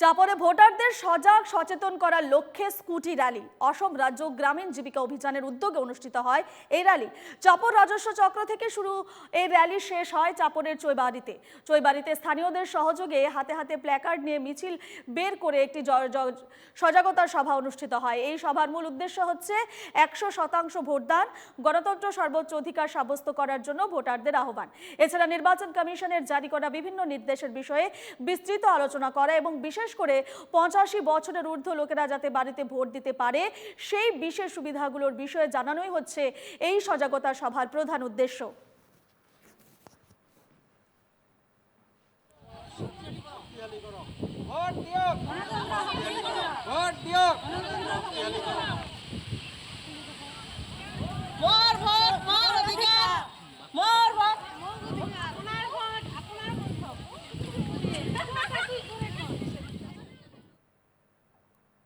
চাপরে ভোটারদের সজাগ সচেতন করার লক্ষ্যে স্কুটি র্যালি। অসম রাজ্য গ্রামীণ জীবিকা অভিযানের উদ্যোগে অনুষ্ঠিত হয় এই র্যালি। চাপর রাজস্ব চক্র থেকে শুরু এই র্যালি শেষ হয় চাপরের চৈবাড়িতে। চৈবাড়িতে স্থানীয়দের সহযোগে হাতে হাতে প্ল্যাকার্ড নিয়ে মিছিল বের করে একটি সজাগতা সভা অনুষ্ঠিত হয়। এই সভার মূল উদ্দেশ্য হচ্ছে একশো শতাংশ ভোটদান, গণতন্ত্র সর্বোচ্চ অধিকার সাব্যস্ত করার জন্য ভোটারদের আহ্বান। এছাড়া নির্বাচন কমিশনের জারি করা বিভিন্ন নির্দেশের বিষয়ে বিস্তৃত আলোচনা করা এবং বিশেষ করে পঁচাশি বছরের ঊর্ধ্ব লোকেরা যাতে বাড়িতে ভোট দিতে পারে, সেই বিশেষ সুবিধাগুলোর বিষয়ে জানানোই হচ্ছে এই সজাগতা সভার প্রধান উদ্দেশ্য। ভোট দিয়ক। ভোট দিয়ক।